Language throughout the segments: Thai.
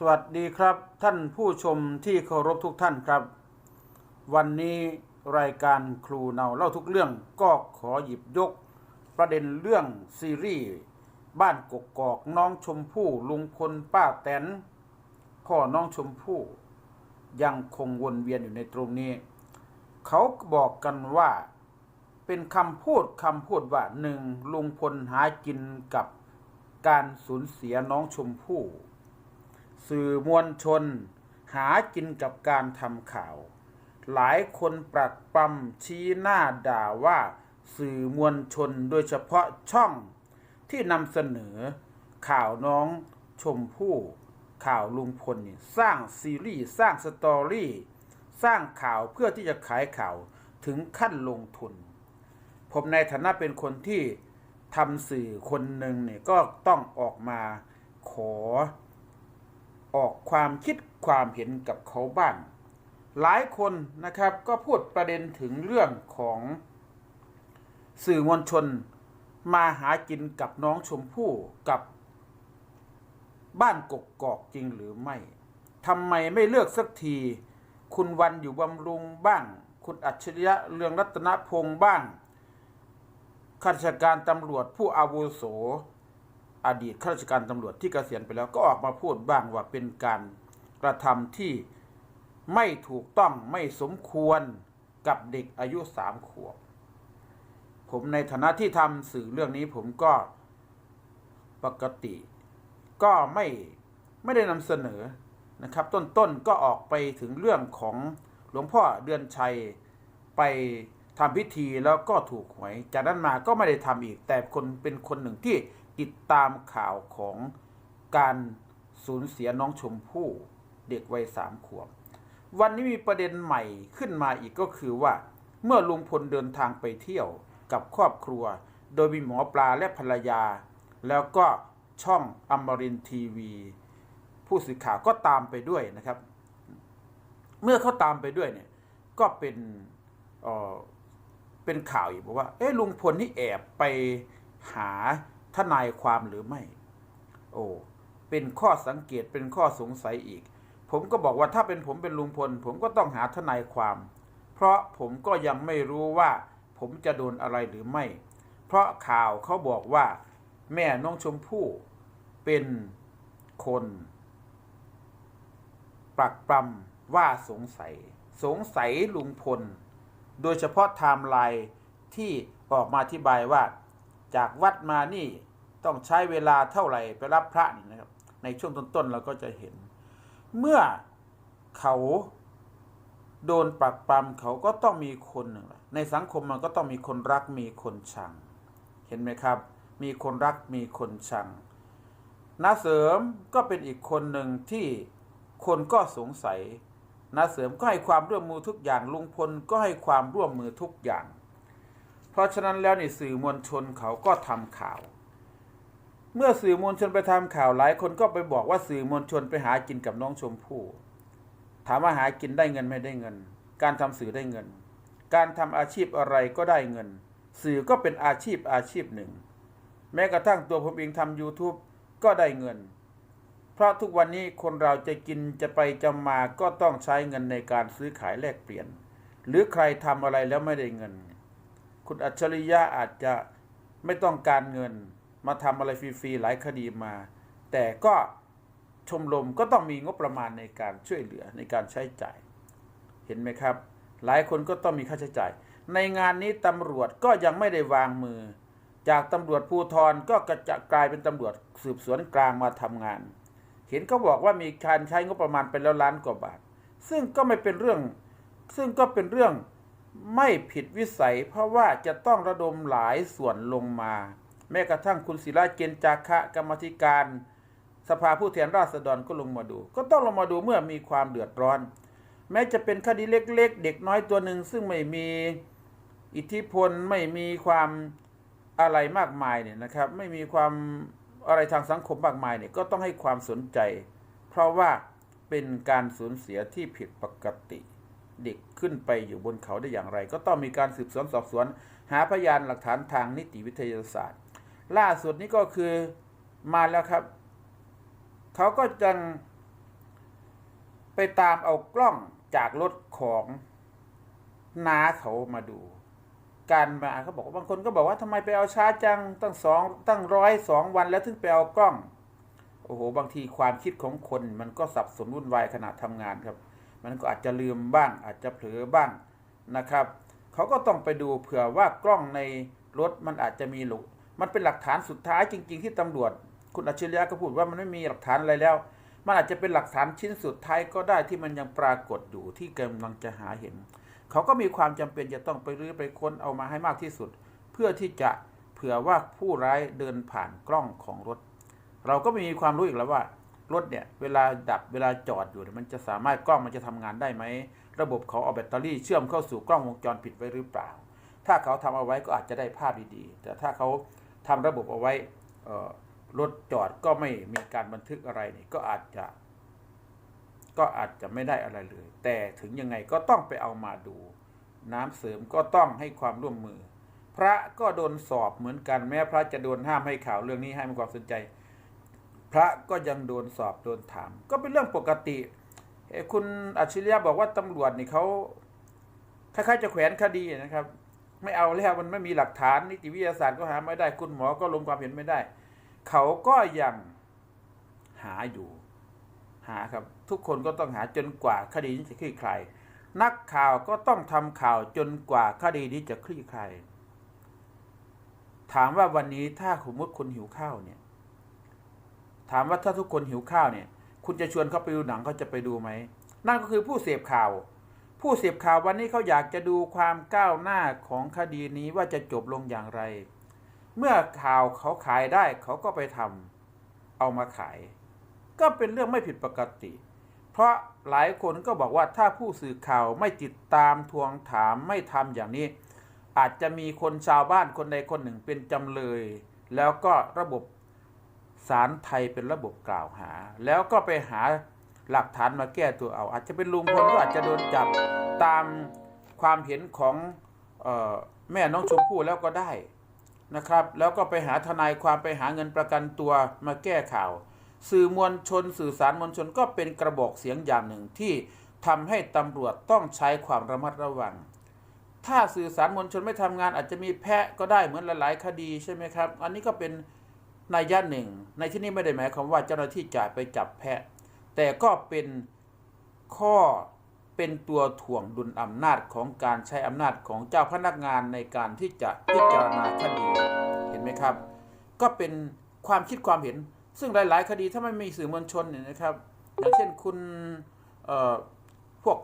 สวัสดีครับท่านผู้ชมที่เคารพทุกท่านครับ วันนี้รายการครูเนาเล่าทุกเรื่องก็ขอหยิบยก ประเด็นเรื่องซีรีส์บ้านกกอกน้องชมพู่ลุงพลป้าแตนพ่อน้องชมพู่ยังคงวนเวียนอยู่ในตรงนี้ เขาบอกกันว่าเป็นคำพูดคำพูดว่าหนึ่งลุงพลหากินกับการสูญเสียน้องชมพู่ สื่อมวลชน หากินกับการทำข่าว หลายคนปรักปรำชี้หน้าด่าว่าสื่อมวลชนโดยเฉพาะช่องที่นำเสนอ ข่าวน้องชมพู่ข่าวลุงพลนี่สร้างซีรีส์สร้างสตอรี่ สร้างข่าวเพื่อที่จะขายข่าวถึงขั้นลงทุน ผมในฐานะเป็นคนที่ทำสื่อคนหนึ่งเนี่ยก็ต้องออกมาขอ ออกความคิดความเห็นกับเขาบ้าง หลายคนนะครับก็พูดประเด็นถึงเรื่องของสื่อมวลชนมาหากินกับน้องชมพู่กับบ้านกกกอกจริงหรือไม่ทำไมไม่เลือกสักที คุณวันอยู่บำรุงบ้าง คุณอัจฉริยะเรืองรัตนพงษ์บ้างข้าราชการตำรวจผู้อาวุโส อดีตข้าราชการตำรวจที่เกษียณไปแล้วก็ออกมาพูดบ้างว่าเป็นการกระทำที่ไม่ถูกต้องไม่สมควรกับเด็กอายุสามขวบ ผมในฐานะที่ทำสื่อเรื่องนี้ผมก็ปกติ ก็ไม่ไม่ได้นำเสนอนะครับ ต้นๆก็ออกไปถึงเรื่องของหลวงพ่อเดือนชัยไปทำพิธีแล้วก็ถูกหวย จากนั้นมาก็ไม่ได้ทำอีก แต่คนเป็นคนหนึ่งที่ ติดตามข่าวของการสูญเสียน้องชมพู่เด็กวัยสามขวบ วันนี้มีประเด็นใหม่ขึ้นมาอีกก็คือว่า เมื่อลุงพลเดินทางไปเที่ยวกับครอบครัว โดยมีหมอปลาและภรรยา แล้วก็ช่องอมรินทีวี ผู้สื่อข่าวก็ตามไปด้วยนะครับ เมื่อเขาตามไปด้วยเนี่ยก็เป็นเเป็นข่าวอีกบอกว่า เอ๊ะลุงพลนี่แอบไปหา ทนายความหรือไม่ โอ้เป็นข้อสังเกตเป็นข้อสงสัยอีก ผมก็บอกว่าถ้าเป็นผมเป็นลุงพล ผมก็ต้องหาทนายความ เพราะผมก็ยังไม่รู้ว่า ผมจะโดนอะไรหรือไม่ เพราะข่าวเขาบอกว่า แม่น้องชมพู่เป็นคนปรักปรำว่าสงสัย สงสัยลุงพล โดยเฉพาะไทม์ไลน์ที่ออกมาอธิบายว่า จากวัดมานี่ ต้องใช้เวลาเท่าไหร่ไปรับพระนี่นะครับ ในช่วงต้นๆเราก็จะเห็น เมื่อเขาโดนปรักปรำเขาก็ต้องมีคนหนึ่งในสังคมมันก็ต้องมีคนรักมีคนชัง เห็นไหมครับ มีคนรักมีคนชังนาเสริมก็เป็นอีกคนหนึ่งที่คนก็สงสัยนาเสริมก็ให้ความร่วมมือทุกอย่างลุงพลก็ให้ความร่วมมือทุกอย่าง เพราะฉะนั้นแล้วนี่สื่อมวลชนเขาก็ทำข่าว เมื่อสื่อมวลชนไปทำข่าวหลายคนก็ไปบอกว่าสื่อมวลชนไปหากินกับน้องชมพู่ถามว่าหากินได้เงินไม่ได้เงิน การทำสื่อได้เงิน การทำอาชีพอะไรก็ได้เงิน สื่อก็เป็นอาชีพอาชีพหนึ่ง แม้กระทั่งตัวผมเองทำ YouTube ก็ได้เงิน เพราะทุกวันนี้คนเราจะกินจะไปจะมาก็ต้องใช้เงินในการซื้อขายแลกเปลี่ยน หรือใครทำอะไรแล้วไม่ได้เงิน คุณอัจฉริยะอาจจะไม่ต้องการเงิน มาทำอะไรฟรีๆหลายคดีมา แต่ก็ชมรมก็ต้องมีงบประมาณในการช่วยเหลือในการใช้จ่าย เห็นไหมครับ หลายคนก็ต้องมีค่าใช้จ่าย ในงานนี้ตำรวจก็ยังไม่ได้วางมือ จากตำรวจภูธรก็กระจะกลายเป็นตำรวจสืบสวนกลางมาทำงาน เห็นเขาบอกว่ามีการใช้งบประมาณไปแล้วล้านกว่าบาท ซึ่งก็ไม่เป็นเรื่อง ซึ่งก็เป็นเรื่องไม่ผิดวิสัย เพราะว่าจะต้องระดมหลายส่วนลงมา แม้กระทั่งคุณศิระเจนจาคะกรรมธิการ สภาผู้แทนราษฎรก็ลงมาดู ก็ต้องลงมาดูเมื่อมีความเดือดร้อน แม้จะเป็นคดีเล็กๆ เด็กน้อยตัวหนึ่งซึ่งไม่มีอิทธิพลไม่มีความอะไรมากมายเนี่ยนะครับ ไม่มีความอะไรทางสังคมมากมายเนี่ยก็ต้องให้ความสนใจ เพราะว่าเป็นการสูญเสียที่ผิดปกติ เด็กขึ้นไปอยู่บนเขาได้อย่างไร ก็ต้องมีการสืบสวนสอบสวน หาพยานหลักฐานทางนิติวิทยาศาสตร์ ล่าสุดนี้ก็คือมาแล้วครับ เขาก็จังไปตามเอากล้องจากรถของน้าเขามาดู การมาเขาบอกว่าบางคนก็บอกว่าทำไมไปเอาช้าจังตั้งสองตั้งร้อยสองวันแล้วถึงไปเอากล้องโอ้โหบางทีความคิดของคนมันก็สับสนวุ่นวายขณะทำงานครับ มันก็อาจจะลืมบ้าง อาจจะเผลอบ้างนะครับ เขาก็ต้องไปดูเผื่อว่ากล้องในรถมันอาจจะมีหลุ มันเป็นหลักฐานสุดท้ายจริง ๆ ที่ตำรวจ คุณอัจฉริยะก็พูดว่ามันไม่มีหลักฐานอะไรแล้ว มันอาจจะเป็นหลักฐานชิ้นสุดท้ายก็ได้ที่มันยังปรากฏอยู่ที่กำลังจะหาเห็น เขาก็มีความจำเป็นจะต้องไปรื้อไปค้นเอามาให้มากที่สุด เพื่อที่จะเผื่อว่าผู้ร้ายเดินผ่านกล้องของรถ เราก็มีความรู้อีกแล้วว่ารถเนี่ยเวลาดับเวลาจอดอยู่มันจะสามารถกล้องมันจะทำงานได้ไหม ระบบเขาเอาแบตเตอรี่เชื่อมเข้าสู่กล้องวงจรปิดไว้หรือเปล่า ถ้าเขาทำเอาไว้ก็อาจจะได้ภาพดีๆ แต่ถ้าเขา ทำระบบเอาไว้รถจอดก็ไม่มีการบันทึกอะไรนี่ก็อาจจะ ก็อาจจะไม่ได้อะไรเลย แต่ถึงยังไงก็ต้องไปเอามาดู น้ำเสริมก็ต้องให้ความร่วมมือ พระก็โดนสอบเหมือนกันแม้พระจะโดนห้ามให้ข่าวเรื่องนี้ให้มีความสนใจ พระก็ยังโดนสอบโดนถาม ก็เป็นเรื่องปกติเอ่อคุณอัจฉริยะบอกว่าตำรวจนี่เขาคล้ายๆจะแขวนคดีนะครับ ไม่เอาแล้วมันไม่มีหลักฐานนิติวิทยาศาสตร์ก็หาไม่ได้คุณหมอก็ลงความเห็นไม่ได้ เขาก็ยังหาอยู่หาครับ ทุกคนก็ต้องหาจนกว่าคดีนี้จะคลี่คลายนักข่าวก็ต้องทำข่าวจนกว่าคดีนี้จะคลี่คลายถามว่าวันนี้ถ้าสมมติคุณหิวข้าวเนี่ย ถามว่าถ้าทุกคนหิวข้าวเนี่ย คุณจะชวนเขาไปดูหนังเขาจะไปดูไหมนั่นก็คือผู้เสพข่าว ผู้เสพข่าววันนี้เขาอยากจะดูความก้าวหน้าของคดีนี้ว่าจะจบลงอย่างไร เมื่อข่าวเขาขายได้เขาก็ไปทำเอามาขาย ก็เป็นเรื่องไม่ผิดปกติ เพราะหลายคนก็บอกว่าถ้าผู้สื่อข่าวไม่ติดตามทวงถามไม่ทำอย่างนี้ อาจจะมีคนชาวบ้านคนใดคนหนึ่งเป็นจำเลย แล้วก็ระบบศาลไทยเป็นระบบกล่าวหา แล้วก็ไปหา หลักฐานมาแก้ตัวเอา อาจจะเป็นลุงพลก็อาจจะโดนจับตามความเห็นของออแม่น้องชมพู่แล้วก็ได้นะครับ แล้วก็ไปหาทนายความไปหาเงินประกันตัวมาแก้ข่าว สื่อมวลชนสื่อสารมวลชนก็เป็นกระบอกเสียงอย่างหนึ่งที่ทำให้ตำรวจต้องใช้ความระมัดระวัง ถ้าสื่อสารมวลชนไม่ทำงาน อาจจะมีแพะก็ได้เหมือนหลาย ๆ คดีใช่ไหมครับ อันนี้ก็เป็นนัยยะหนึ่ง ในที่นี้ไม่ได้หมายความว่าเจ้าหน้าที่จะไปจับแพะ แต่ก็เป็นข้อเป็นตัวถ่วงดุลอำนาจของการใช้อำนาจของเจ้าพนักงานในการที่จะพิจารณาคดี เห็นไหมครับ ก็เป็นความคิดความเห็น ซึ่งหลาย ๆ คดีถ้าไม่มีสื่อมวลชนเนี่ยนะครับ อย่างเช่นคุณเอ่อพวก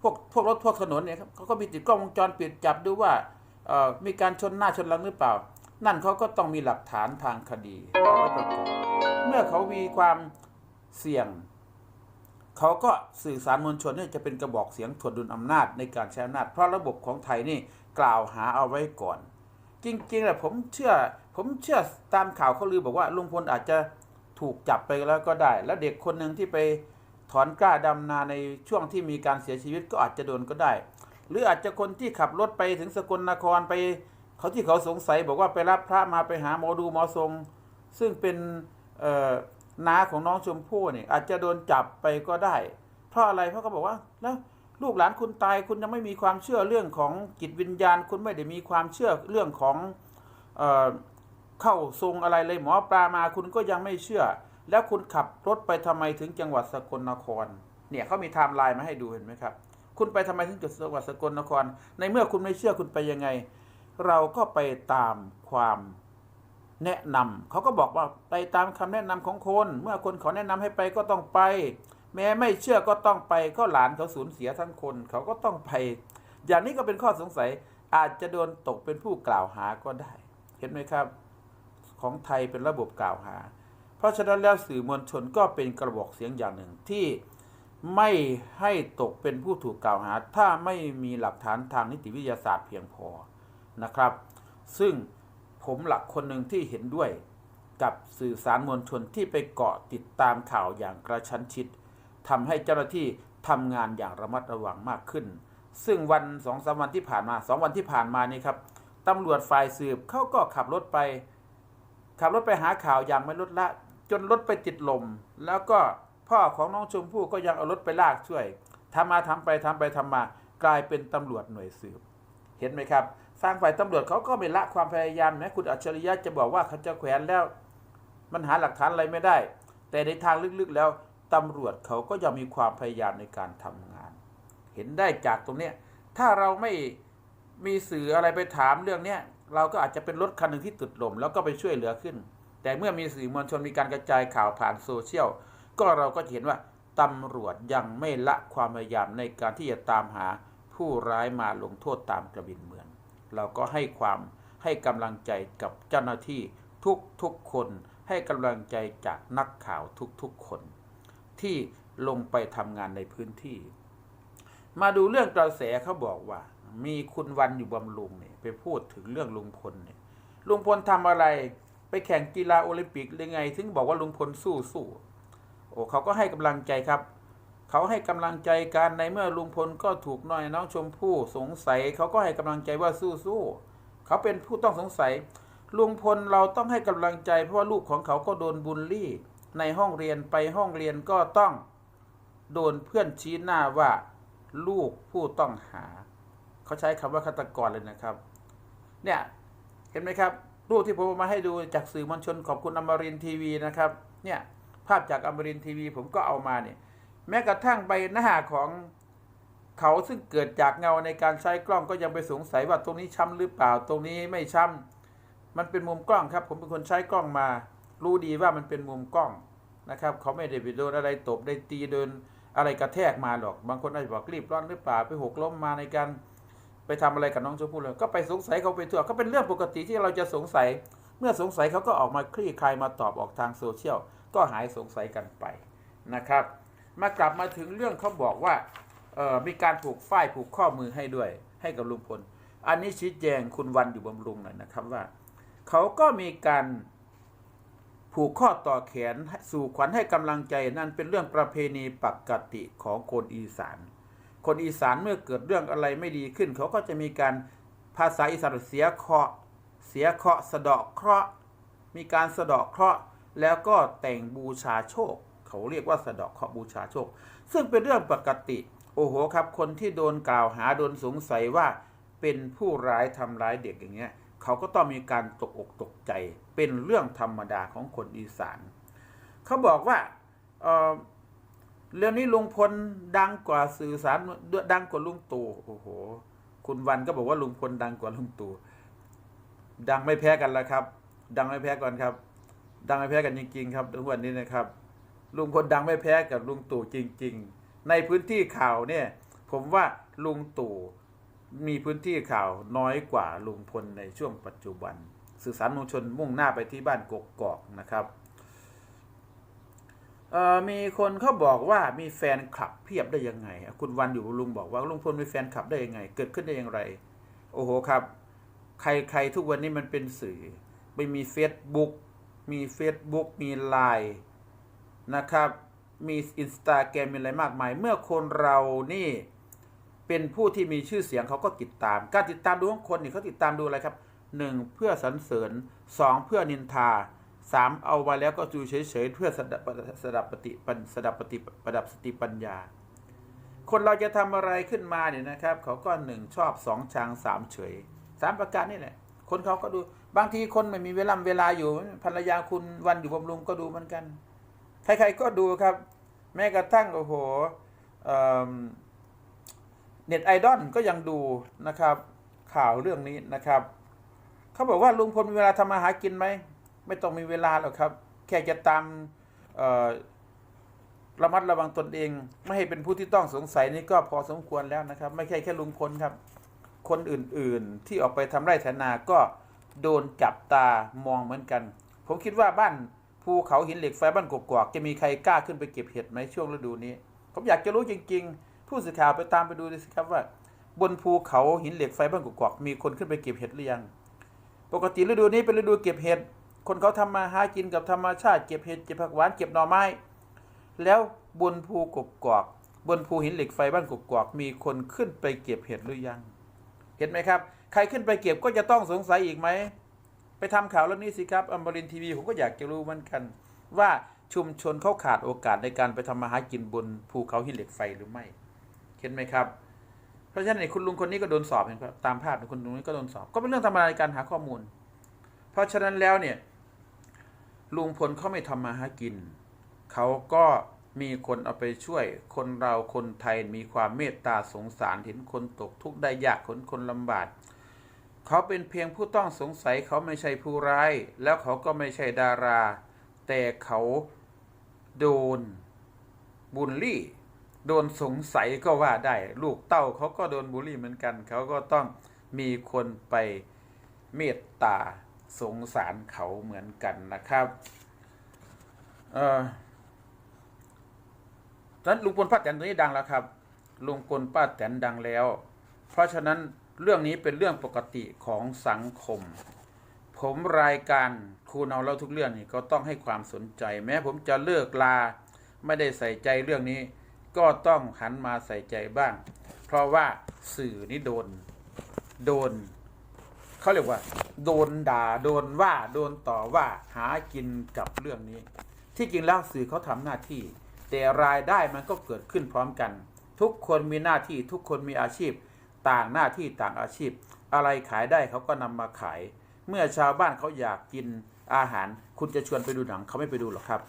พวกพวกรถพวกถนนเนี่ยครับเขาก็มีติดกล้องวงจรปิดจับดูว่าเอ่อมีการชนหน้าชนหลังหรือเปล่า นั่นเขาก็ต้องมีหลักฐานทางคดีเอาไว้ประกอบเมื่อเขามีความเสี่ยง เขาก็สื่อสารมวลชนเนี่ยจะเป็นกระบอกเสียงถ่วงดุลอำนาจในการใช้อำนาจ เพราะระบบของไทยนี่กล่าวหาเอาไว้ก่อน จริงๆแหละผมเชื่อผมเชื่อตามข่าวเขาลือบอกว่าลุงพลอาจจะถูกจับไปแล้วก็ได้ แล้วเด็กคนหนึ่งที่ไปถอนกล้าดำนาในช่วงที่มีการเสียชีวิตก็อาจจะโดนก็ได้ หรืออาจจะคนที่ขับรถไปถึงสกลนครไป เขาที่เขาสงสัยบอกว่าไปรับพระมาไปหาหมอดูหมอทรง ซึ่งเป็นเอ่อ น้าของน้องชมพู่เนี่ยอาจจะโดนจับไปก็ได้ เพราะอะไรเพราะเขาบอกว่าแล้วลูกหลานคุณตายคุณยังไม่มีความเชื่อเรื่องของจิตวิญญาณ คุณไม่ได้มีความเชื่อเรื่องของเอ่อเข้าทรงอะไรเลยหมอปลามาคุณก็ยังไม่เชื่อ แล้วคุณขับรถไปทำไมถึงจังหวัดสกลนคร เนี่ยเขามีไทม์ไลน์มาให้ดูเห็นไหมครับ คุณไปทำไมถึงจังหวัดสกลนคร ในเมื่อคุณไม่เชื่อคุณไปยังไง เราก็ไปตามความ แนะนำเขาก็บอกว่าไปตามคำแนะนำของคน เมื่อคนเขาแนะนำให้ไปก็ต้องไป แม้ไม่เชื่อก็ต้องไปก็หลานเขาสูญเสียทั้งคน เขาก็ต้องไป อย่างนี้ก็เป็นข้อสงสัยอาจจะโดนตกเป็นผู้กล่าวหาก็ได้ เห็นไหมครับ ของไทยเป็นระบบกล่าวหา เพราะฉะนั้นแล้วสื่อมวลชนก็เป็นกระบอกเสียงอย่างหนึ่งที่ไม่ให้ตกเป็นผู้ถูกกล่าวหา ถ้าไม่มีหลักฐานทางนิติวิทยาศาสตร์เพียงพอนะครับ ซึ่ง ผมหลักคนหนึ่งที่เห็นด้วยกับสื่อสารมวลชนที่ไปเกาะติดตามข่าวอย่างกระชั้นชิดทำให้เจ้าหน้าที่ทำงานอย่างระมัดระวังมากขึ้น ซึ่งวันสองสามวันที่ผ่านมาสองวันที่ผ่านมานี่ครับตำรวจฝ่ายสืบเขาก็ขับรถไป ขับรถไปหาข่าวอย่างไม่ลดละ จนรถไปติดลม แล้วก็พ่อของน้องชมพู่ก็ยังเอารถไปลากช่วยทำมาทำไปทำไปทำมากลายเป็นตำรวจหน่วยสืบ เห็นไหมครับ ทางฝ่ายตำรวจเขาก็ไม่ละความพยายามนะคุณอัจฉริยะจะบอกว่าเขาจะแขวนแล้ว มันหาหลักฐานอะไรไม่ได้ แต่ในทางลึกๆแล้วตำรวจเขาก็ยังมีความพยายามในการทำงาน เห็นได้จากตรงเนี้ยถ้าเราไม่มีสื่ออะไรไปถามเรื่องเนี้ยเราก็อาจจะเป็นรถคันหนึ่งที่ติดลมแล้วก็ไปช่วยเหลือขึ้น แต่เมื่อมีสื่อมวลชนมีการกระจายข่าวผ่านโซเชียลก็เราก็เห็นว่าตำรวจยังไม่ละความพยายามในการที่จะตามหาผู้ร้ายมาลงโทษตามกระบินเมือ เราก็ให้ความให้กำลังใจกับเจ้าหน้าที่ทุกทุกคนให้กำลังใจจากนักข่าวทุกๆคน ที่ลงไปทำงานในพื้นที่ มาดูเรื่องกระแสเขาบอกว่า มีคุณวันอยู่บำรุงเนี่ยไปพูดถึงเรื่องลุงพลเนี่ยลุงพลทำอะไรไปแข่งกีฬาโอลิมปิกหรือไง ถึงบอกว่าลุงพลสู้สู้โอ้เขาก็ให้กำลังใจครับ เขาให้กำลังใจกันในเมื่อลุงพลก็ถูกน้อยน้องชมพู่สงสัย เขาก็ให้กำลังใจว่าสู้สู้เขาเป็นผู้ต้องสงสัย ลุงพลเราต้องให้กำลังใจ เพราะว่าลูกของเขาก็โดนบูลลี่ ในห้องเรียนไปห้องเรียนก็ต้อง โดนเพื่อนชี้หน้าว่า ลูกผู้ต้องหา เขาใช้คำว่าฆาตกรเลยนะครับ เนี่ยเห็นไหมครับรูปที่ผมเอามาให้ดูจากสื่อมวลชนขอบคุณอมรินทีวีนะครับ เนี่ยภาพจากอมรินทีวีผมก็เอามาเนี่ย แม้กระทั่งใบหน้าของเขาซึ่งเกิดจากเงาในการใช้กล้องก็ยังไปสงสัยว่าตรงนี้ช้ำหรือเปล่า ตรงนี้ไม่ช้ำมันเป็นมุมกล้องครับ ผมเป็นคนใช้กล้องมา รู้ดีว่ามันเป็นมุมกล้องนะครับ เขาไม่ได้ไปโดนอะไรตบได้ตีโดนอะไรกระแทกมาหรอก บางคนอาจจะบอกรีบร้อนหรือเปล่าไปหกล้มมาในการไปทำอะไรกับน้องชมพู่เลยก็ไปสงสัยเขาไปทั่วก็เป็นเรื่องปกติที่เราจะสงสัย เมื่อสงสัยเขาก็ออกมาคลี่คลายมาตอบออกทางโซเชียลก็หายสงสัยกันไปนะครับ มากลับมาถึงเรื่องเขาบอกว่ามีการผูกฝ้ายผูกข้อมือให้ด้วย ให้กับลุงพล อันนี้ชี้แจงคุณวันอยู่บำรุงหน่อยนะครับว่า เขาก็มีการผูกข้อต่อแขนสู่ขวัญให้กำลังใจนั่นเป็นเรื่องประเพณีปกติของคนอีสาน คนอีสานเมื่อเกิดเรื่องอะไรไม่ดีขึ้น เขาก็จะมีการภาษาอีสานเสียเคราะเสียเคราะสะเดาะเคราะห์มีการสะเดาะเคราะห์แล้วก็แต่งบูชาโชค เขาเรียกว่าสะเดาะเคาะบูชาโชค ซึ่งเป็นเรื่องปกติ โอ้โหครับ คนที่โดนกล่าวหาโดนสงสัยว่าเป็นผู้ร้ายทำร้ายเด็กอย่างเงี้ยเขาก็ต้องมีการตกอกตกใจ เป็นเรื่องธรรมดาของคนอีสาน เขาบอกว่าเเรื่องนี้ลุงพลดังกว่าสื่อสารดังกว่าลุงตู่โอ้โห คุณวันก็บอกว่าลุงพลดังกว่าลุงตู่ดังไม่แพ้กันแล้วครับ ดังไม่แพ้กันครับ ดังไม่แพ้กันจริงๆครับทุกวันนี้นะครับ ลุงพลดังไม่แพ้กับลุงตู่จริง ๆ ในพื้นที่ข่าวเนี่ย ผมว่าลุงตู่มีพื้นที่ข่าวน้อยกว่าลุงพลในช่วงปัจจุบัน สื่อสารมวลชนมุ่งหน้าไปที่บ้านกกกอกนะครับมีคนเขาบอกว่ามีแฟนคลับเพียบได้ยังไง คุณวันอยู่ลุงบอกว่าลุงพลมีแฟนคลับได้ยังไง เกิดขึ้นได้อย่างไร โอ้โหครับ ใครใครทุกวันนี้มันเป็นสื่อ ไม่มี Facebook มี Facebook มีไลน์ นะครับ มีอินสตาแกรมมีอะไรมากมาย เมื่อคนเรานี่เป็นผู้ที่มีชื่อเสียงเขาก็ติดตาม การติดตามดูของคนนี่เขาติดตามดูอะไรครับหนึ่งเพื่อสรรเสริญสองเพื่อนินทาสามเอามาแล้วก็ดูเฉยๆเพื่อสดับสดับปฏิปัญสดับปฏิประดับสติปัญญา คนเราจะทำอะไรขึ้นมาเนี่ยนะครับ เขาก็หนึ่งชอบสองชางสามเฉยสามประการนี่แหละ คนเขาก็ดูบางทีคนไม่มีเวลาเวลาอยู่ภรรยาคุณวันอยู่บำรุงก็ดูเหมือนกัน ใครๆก็ดูครับ แม้กระทั่งโอ้โหเน็ตไอดอลก็ยังดูนะครับ ข่าวเรื่องนี้นะครับเขาบอกว่าลุงพลมีเวลาทำมาหากินไหมไม่ต้องมีเวลาหรอกครับ แค่จะตามระมัดระวังตนเอง ไม่ให้เป็นผู้ที่ต้องสงสัยนี่ก็พอสมควรแล้วนะครับ ไม่ใช่แค่ลุงพลครับ คนอื่นๆที่ออกไปทำไร่ไถนาก็โดนจับตามองเหมือนกัน ผมคิดว่าบ้าน ภูเขาหินเหล็กไฟบ้านกกอกจะมีใครกล้าขึ้นไปเก็บเห็ดไหมช่วงฤดูนี้ ผมอยากจะรู้จริง ๆ ผู้สื่อข่าวไปตามไปดูดิสิครับว่า บนภูเขาหินเหล็กไฟบ้านกกอกมีคนขึ้นไปเก็บเห็ดหรือยัง ปกติฤดูนี้เป็นฤดูเก็บเห็ดคนเขาทำมาหากินกับธรรมชาติเก็บเห็ดเก็บผักหวานเก็บหน่อไม้ แล้วบนภูกกอก บนภูหินเหล็กไฟบ้านกกอกมีคนขึ้นไปเก็บเห็ดหรือยัง เห็นไหมครับ ใครขึ้นไปเก็บก็จะต้องสงสัยอีกไหม ไปทำข่าวเรื่องนี้สิครับอมรินทีวีผมก็อยากจะรู้เหมือนกัน ว่าชุมชนเขาขาดโอกาสในการไปทำมาหากินบนภูเขาหินเหล็กไฟหรือไม่เห็นไหมครับ เพราะฉะนั้นคุณลุงคนนี้ก็โดนสอบเห็นครับตามภาพคุณลุงนี้ก็โดนสอบ ก็เป็นเรื่องธรรมดาในการหาข้อมูล เพราะฉะนั้นแล้วเนี่ยลุงพลเขาไม่ทำมาหากิน เขาก็มีคนเอาไปช่วย คนเราคนไทยมีความเมตตาสงสารเห็นคนตกทุกข์ได้ยากคนคนลำบาก เขาเป็นเพียงผู้ต้องสงสัยเขาไม่ใช่ผู้ร้าย แล้วเขาก็ไม่ใช่ดารา แต่เขาโดนบูลลี่ โดนสงสัยก็ว่าได้ ลูกเต้าเขาก็โดนบูลลี่เหมือนกัน เขาก็ต้องมีคนไปเมตตาสงสารเขาเหมือนกันนะครับเออฉะนั้นลุงพลป้าแตนตัวนี้ดังแล้วครับลุงพลป้าแตนดังแล้ว เพราะฉะนั้น เรื่องนี้เป็นเรื่องปกติของสังคม ผมรายการครูเนาเล่าทุกเรื่องนี่ก็ต้องให้ความสนใจ แม้ผมจะเลิกลาไม่ได้ใส่ใจเรื่องนี้ ก็ต้องหันมาใส่ใจบ้าง เพราะว่าสื่อนี่โดน โดนเขาเรียกว่า โดนด่าโดนว่าโดนต่อว่าหากินกับเรื่องนี้ ที่จริงแล้วสื่อเขาทำหน้าที่ แต่รายได้มันก็เกิดขึ้นพร้อมกัน ทุกคนมีหน้าที่ทุกคนมีอาชีพ ต่างหน้าที่ต่างอาชีพ อะไรขายได้เขาก็นำมาขาย เมื่อชาวบ้านเขาอยากกินอาหาร คุณจะชวนไปดูหนังเขาไม่ไปดูหรอกครับ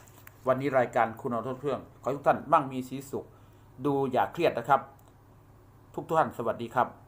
วันนี้รายการคุณเอาทเพื่องขอให้ทุกท่านมั่งมีสีสุข ดูอย่าเครียดนะครับ ทุกท่านสวัสดีครับ